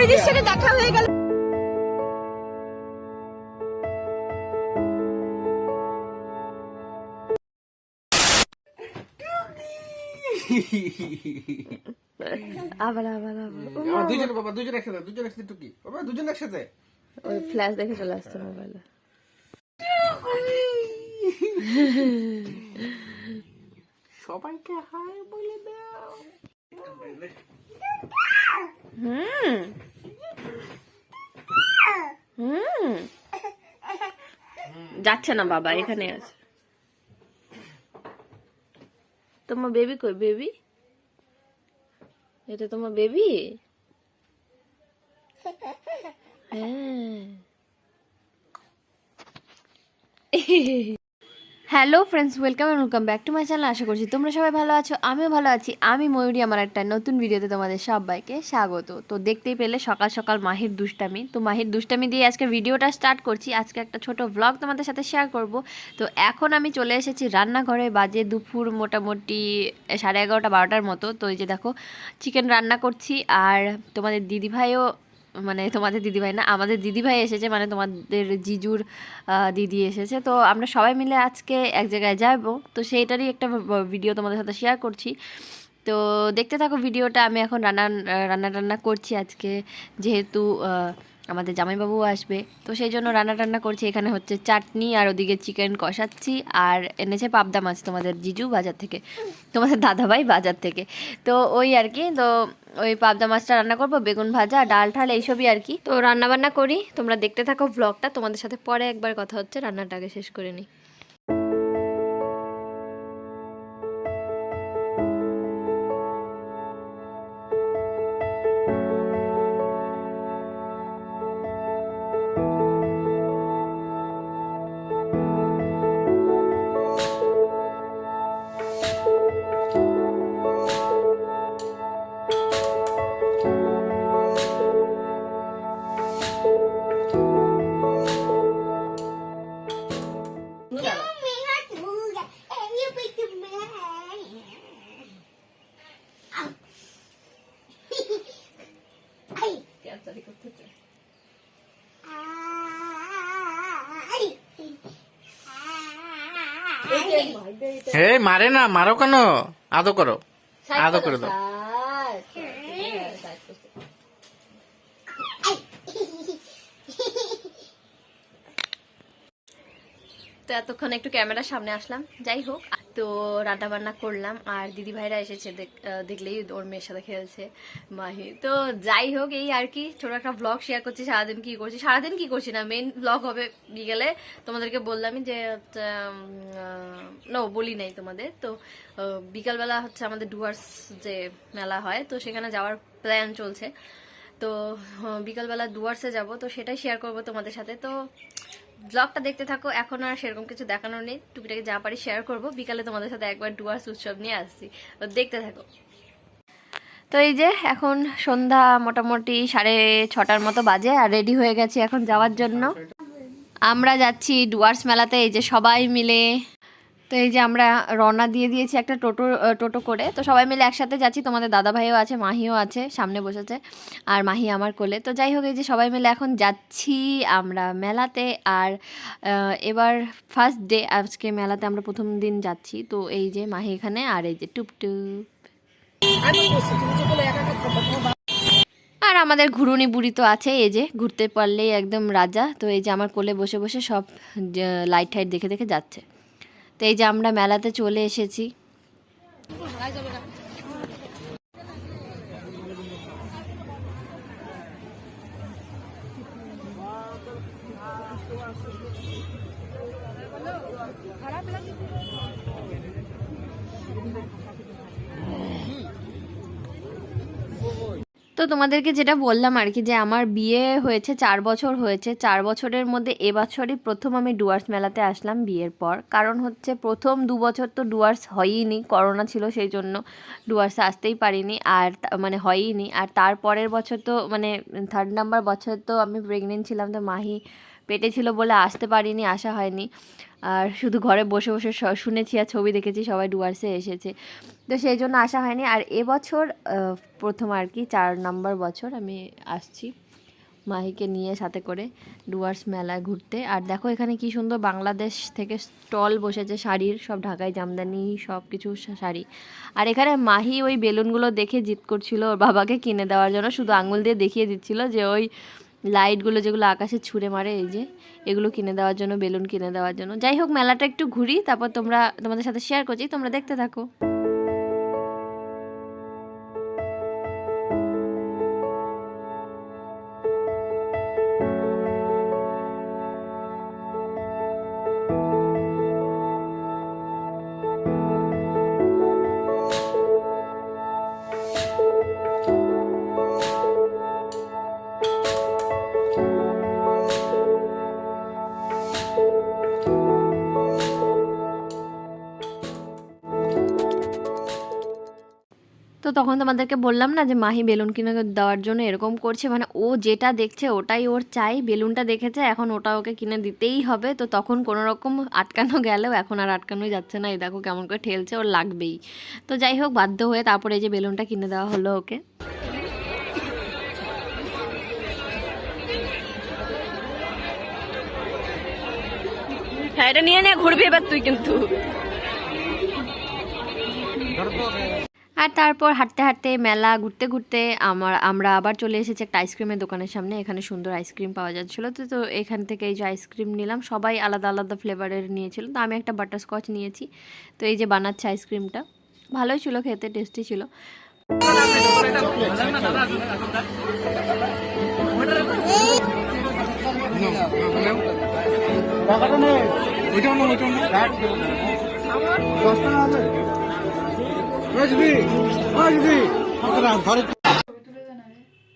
দিদির সাথে দেখা হয়ে গেল। আবার আবার আবার। দুজন বাবা দুজন একসাথে দুজন একসাথে টুকি। বাবা দুজন একসাথে? ওই ফ্ল্যাশ দেখে চলে আসছে মোবাইলে সবাইকে হাই বলে দাও। হুম হুম যাচ্ছে না বাবা, এখানে আছে। তোমার বেবি কই বেবি এটা তোমার বেবি হ্যাঁ। Hello friends, welcome and welcome back to my channel. আশা করছি তোমরা সবাই ভালো আছো, আমিও ভালো আছি। আমি ময়ূরী, আমার একটা নতুন ভিডিওতে তোমাদের সবাইকে স্বাগত। তো দেখতেই পেলে সকাল সকাল মাহির দুষ্টামি। তো মাহির দুষ্টামি দিয়ে আজকে ভিডিওটা স্টার্ট করছি। আজকে একটা ছোট ব্লগ তোমাদের সাথে শেয়ার করব। তো এখন আমি চলে এসেছি রান্নাঘরে। বাজে দুপুর মোটামুটি সাড়ে এগারোটা, বারোটার মতো। তো এই যে দেখো চিকেন রান্না করছি। আর তোমাদের দিদিভাইও মানে তোমাদের দিদিভাই না, আমাদের দিদিভাই এসেছে মানে তোমাদের জিজুর দিদি এসেছে। তো আমরা সবাই মিলে আজকে এক জায়গায় যাব। তো সেইটারই একটা ভিডিও তোমাদের সাথে শেয়ার করছি। তো দেখতে থাকো ভিডিওটা আমি এখন রান্না রান্না টান্না করছি আজকে। যেহেতু আমাদের জামাইবাবু আসবে। তো সেই জন্য রান্না টান্না করছি। এখানে হচ্ছে চাটনি আর ওদিকে চিকেন কষাচ্ছি। আর এনেছে পাবদা মাছ তোমাদের জিজু বাজার থেকে। তোমাদের দাদাভাই বাজার থেকে। তো ওই আর কি, তো ওই পাবদা মাছটা রান্না করব, বেগুন ভাজা, ডাল ঠাল এইসবই আর কি। তো রান্না বান্না করি। তোমরা দেখতে থাকো ব্লগটা তোমাদের সাথে পরে একবার কথা হচ্ছে। রান্নাটা আগে শেষ করে নিই। হে মারে না মারো কেন? আদো করো। আদো করে দাও। তো এতক্ষণ একটু ক্যামেরার সামনে আসলাম। যাই হোক তো রান্না বান্না করলাম, আর দিদি ভাইরা এসেছে দেখ- দেখলেই ওর মেয়ের সাথে খেলছে মাহি। তো যাই হোক, এই আর কি, ছোট একটা ব্লগ শেয়ার করছি, সারাদিন কি করছি, সারাদিন কি করছি না মেন ব্লগ হবে বিকেলে। তোমাদেরকে বললামই যে না বলি নাই তোমাদের। তো বিকালবেলা হচ্ছে আমাদের ডুয়ার্স যে মেলা হয়, তো সেখানে যাওয়ার প্ল্যান চলছে। তো বিকালবেলা ডুয়ার্সে যাব, তো সেটাই শেয়ার করব তোমাদের সাথে। তো ব্লগটা দেখতে থাকো, এখন আর সেরকম কিছু দেখানোর নেই। টুপিটাকে যা পারি শেয়ার করব। বিকালে তোমাদের সাথে একবার ডুয়ার্স উৎসব নিয়ে আসছি। তো দেখতে থাকো। তো এই যে এখন সন্ধ্যা মোটামুটি সাড়ে ছটার মতো বাজে আর রেডি হয়ে গেছি এখন যাওয়ার জন্য। আমরা যাচ্ছি ডুয়ার্স মেলাতে। এই যে সবাই মিলে তো এই যে আমরা রওনা দিয়ে দিয়েছি একটা টোটো টোটো করে। তো সবাই মিলে একসাথে যাচ্ছি। তোমাদের দাদা ভাইও আছে, মাহিও আছে, সামনে বসেছে। আর মাহি আমার কোলে। তো যাই হোক, এই যে সবাই মিলে এখন যাচ্ছি আমরা মেলাতে। আর এবার ফার্স্ট ডে আজকে মেলাতে আমরা প্রথম দিন যাচ্ছি। তো এই যে মাহি এখানে, আর এই যে টুপটুপ আর আমাদের ঘুরুনি বুড়ি তো আছে, এই যে ঘুরতে পারলেই একদম রাজা। তো এই যে আমার কোলে বসে বসে সব লাইট টাইট দেখে দেখে যাচ্ছে। তো এই যে আমরা মেলাতে চলে এসেছি। তো তোমাদেরকে যেটা বললাম আর কি যে আমার বিয়ে হয়েছে চার বছর হয়েছে। চার বছরের মধ্যে এবছরই প্রথম আমি ডুয়ার্স মেলাতে আসলাম বিয়ের পর। কারণ হচ্ছে প্রথম দু বছর তো ডুয়ার্স হয়ইনি, করোনা ছিল সেই জন্য ডুয়ার্সে আসতেই পারিনি আর মানে হয়ইনি। আর তারপরের বছর তো মানে থার্ড নাম্বার বছর তো আমি প্রেগনেন্ট ছিলাম তো মাহি পেটে ছিল বলে আসতে পারিনি, আসা হয়নি। আর শুধু ঘরে বসে বসে শুনেছি আর ছবি দেখেছি, সবাই ডুয়ার্সে এসেছে। তো সেই জন্য আসা হয়নি। আর এবছর প্রথম আর কি, চার নম্বর বছর আমি আসছি মাহিকে নিয়ে সাথে করে ডুয়ার্স মেলায় ঘুরতে। আর দেখো এখানে কি সুন্দর বাংলাদেশ থেকে স্টল বসেছে, শাড়ির সব ঢাকায় জামদানি সব কিছু শাড়ি। আর এখানে মাহি ওই বেলুনগুলো দেখে জিত করছিল ওর বাবাকে কিনে দেওয়ার জন্য, শুধু আঙুল দিয়ে দেখিয়ে দিচ্ছিল যে ওই লাইটগুলো যেগুলো আকাশে ছুঁড়ে মারে, এই যে, এগুলো কিনে দেওয়ার জন্য, বেলুন কিনে দেওয়ার জন্য। যাই হোক, মেলাটা একটু ঘুরি, তারপর তোমরা তোমাদের সাথে শেয়ার করছি, তোমরা দেখতে থাকো। তো তখন তোমাদেরকে বললাম না যে মাহি বেলুন কিনে দেওয়ার জন্য এরকম করছে। মানে ও যেটা দেখছে ওটাই ওর চাই বেলুনটা দেখেছে এখন ওটা ওকে কিনে দিতেই হবে। তো তখন কোনো রকম আটকানো গেলেও এখন আর আটকানোই যাচ্ছে না। এই দেখো কেমন করে ঠেলছে ওর লাগবেই। তো যাই হোক বাধ্য হয়ে তারপরে এই যে বেলুনটা কিনে দেওয়া হলো ওকে। হ্যাঁ এটা নিয়ে নিয়ে ঘুরবি এবার তুই কিন্তু। আর তারপর হাঁটতে হাঁটতে মেলা ঘুরতে ঘুরতে আমার আমরা আবার চলে এসেছি একটা আইসক্রিমের দোকানের সামনে। এখানে সুন্দর আইসক্রিম পাওয়া যাচ্ছিল। তো তো এখান থেকে এই যে আইসক্রিম নিলাম। সবাই আলাদা আলাদা ফ্লেভারের নিয়েছিল। তো আমি একটা বাটারস্কচ নিয়েছি। তো এই যে বানাচ্ছে আইসক্রিমটা। ভালোই ছিল খেতে টেস্টি ছিল।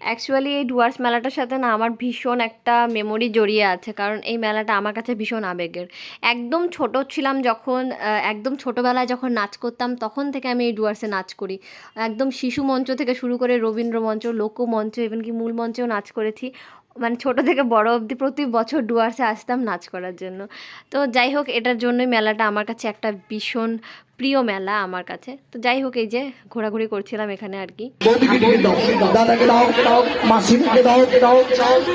অ্যাকচুয়ালি এই ডুয়ার্স মেলাটার সাথে না আমার ভীষণ একটা মেমোরি জড়িয়ে আছে, কারণ এই মেলাটা আমার কাছে ভীষণ আবেগের। একদম ছোট ছিলাম যখন একদম ছোটোবেলায় যখন নাচ করতাম, তখন থেকে আমি এই ডুয়ার্সে নাচ করি। একদম শিশু মঞ্চ থেকে শুরু করে রবীন্দ্র মঞ্চ, লোকমঞ্চ ইভেন কি মূল মঞ্চেও নাচ করেছি। মানে ছোট থেকে বড় অবধি প্রতি বছর ডুয়ার্সে আসতাম নাচ করার জন্য। তো যাই হোক এটার জন্যই মেলাটা আমার কাছে একটা ভীষণ প্রিয় মেলা আমার কাছে। তো যাই হোক এই যে ঘোরাঘুরি করছিলাম এখানে আর কি। বৌদিকে দাদাকে দাও দাও মাসিমাকে দাও দাও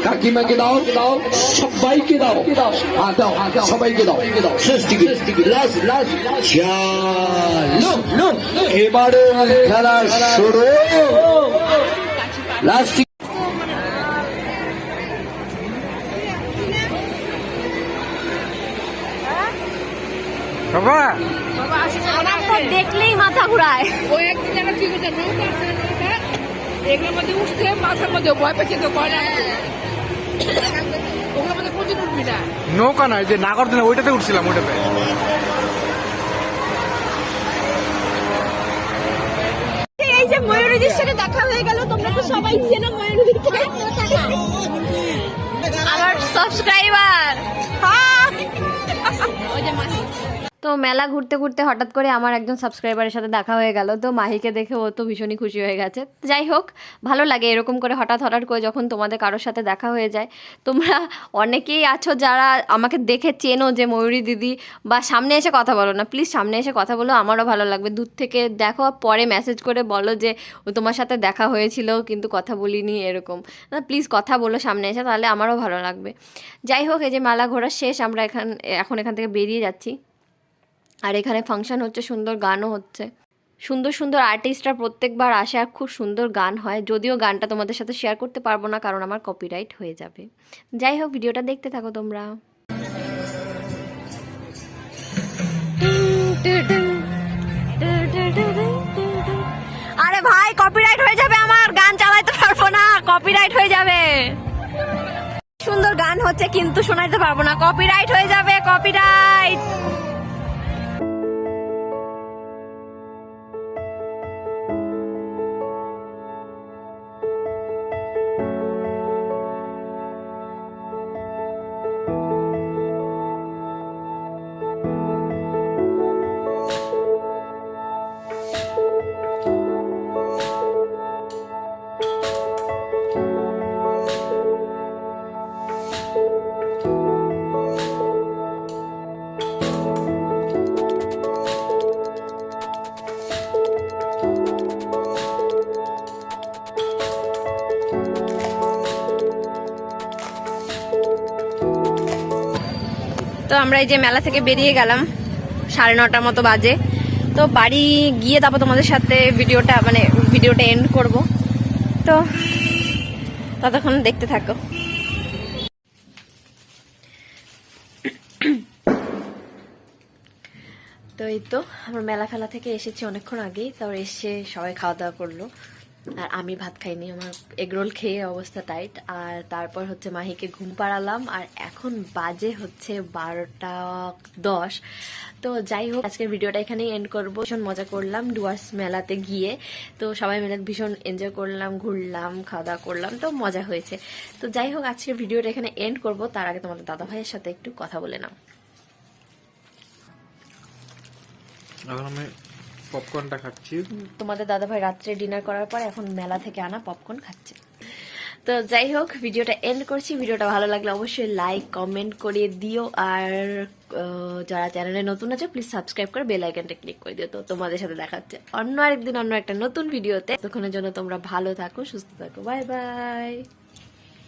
কাকিমাকে দাও দাও সবাইকে দাও। দাও সবাইকে দাও। শেষ টিকিট লাস্ট লাস্ট চালো এবারে খেলা শুরু। লাস্ট বাবা। দেখলেই মাথা ঘুরায়। ওই একটা জায়গা ঠিক আছে এগুলোর মধ্যে উঠছে মাথার মধ্যে ভয় পেয়েছে তো ভয় ওগুলোর মধ্যে প্রচুর উঠবি না। নৌকা নয় যে নাগরদোলা ওইটাতে উঠছিলাম ওইটাতে। এই যে ময়ূরীদের সাথে দেখা হয়ে গেল তোমরা তো সবাই চেনো ময়ূরীকে। আমার সাবস্ক্রাইবার তো মেলা ঘুরতে ঘুরতে হঠাৎ করে আমার একজন সাবস্ক্রাইবারের সাথে দেখা হয়ে গেল। তো মাহিকে দেখে ও তো ভীষণই খুশি হয়ে গেছে। যাই হোক, ভালো লাগে এরকম করে হঠাৎ হঠাৎ করে যখন তোমাদের কারোর সাথে দেখা হয়ে যায়। তোমরা অনেকেই আছো যারা আমাকে দেখে চেনো যে ময়ূরী দিদি বা সামনে এসে কথা বলো না। প্লিজ সামনে এসে কথা বলো, আমারও ভালো লাগবে। দূর থেকে দেখো, পরে মেসেজ করে বলো যে ও তোমার সাথে দেখা হয়েছিল, কিন্তু কথা বলিনি এরকম। না, প্লিজ কথা বলো সামনে এসে, তাহলে আমারও ভালো লাগবে। যাই হোক, এই যে মালা ঘোরা শেষ, আমরা এখান, এখন এখান থেকে বেরিয়ে যাচ্ছি। আর এখানে ফাংশন হচ্ছে সুন্দর গানও হচ্ছে। সুন্দর সুন্দর আর্টিস্টরা প্রত্যেকবার আসে আর খুব সুন্দর গান হয়। যদিও গানটা তোমাদের সাথে শেয়ার করতে পারব না কারণ আমার কপিরাইট হয়ে যাবে। যাই হোক, ভিডিওটা দেখতে থাকো তোমরা। আরে ভাই কপিরাইট হয়ে যাবে আমার। গান চালাইতে পারব না। কপিরাইট হয়ে যাবে। সুন্দর গান হচ্ছে কিন্তু শোনাইতে পারব না। কপিরাইট হয়ে যাবে কপিরাইট আমরা এই যে মেলা থেকে বেরিয়ে গেলাম, সাড়ে নটার মতো বাজে। তো বাড়ি গিয়ে তারপর তোমাদের সাথে ভিডিওটা মানে ভিডিওটা এন্ড করব। তো ততক্ষণ দেখতে থাকো। তো এই তো, আমরা মেলা ফেলা থেকে এসেছি অনেকক্ষণ আগেই। তারপর এসে সবাই খাওয়া দাওয়া করল। আর আমি ভাত খাইনি, আমার এগরোল খেয়ে অবস্থা টাইট আর তারপর হচ্ছে মাহিকে ঘুম পাড়ালাম, আর এখন বাজে হচ্ছে বারোটা দশ। তো যাই হোক, আজকের ভিডিওটা এখানেই এন্ড করব। ভীষণ মজা করলাম ডুয়ার্স মেলাতে গিয়ে। তো সবাই মিলে ভীষণ এনজয় করলাম, ঘুরলাম খাওয়া দাওয়া করলাম, তো মজা হয়েছে। তো যাই হোক, আজকের ভিডিওটা এখানে এন্ড করব। তার আগে তোমাদের দাদা ভাইয়ের সাথে একটু কথা বলে নাও। পপকর্নটা খাচ্ছি। তোমাদের দাদাভাই রাত্রে ডিনার করার পর এখন মেলা থেকে আনা পপকর্ন খাচ্ছে। তো যাই হোক, ভিডিওটা এন্ড করছি। ভিডিওটা ভালো লাগলে অবশ্যই লাইক কমেন্ট করে দিও। আর যারা চ্যানেলে নতুন আছে প্লিজ সাবস্ক্রাইব করে বেল আইকনটা ক্লিক করে দিও। তো তোমাদের সাথে দেখাচ্ছে অন্য আরেকদিন অন্য একটা নতুন ভিডিওতে ততক্ষণের জন্য তোমরা ভালো থাকো, সুস্থ থাকো। Bye bye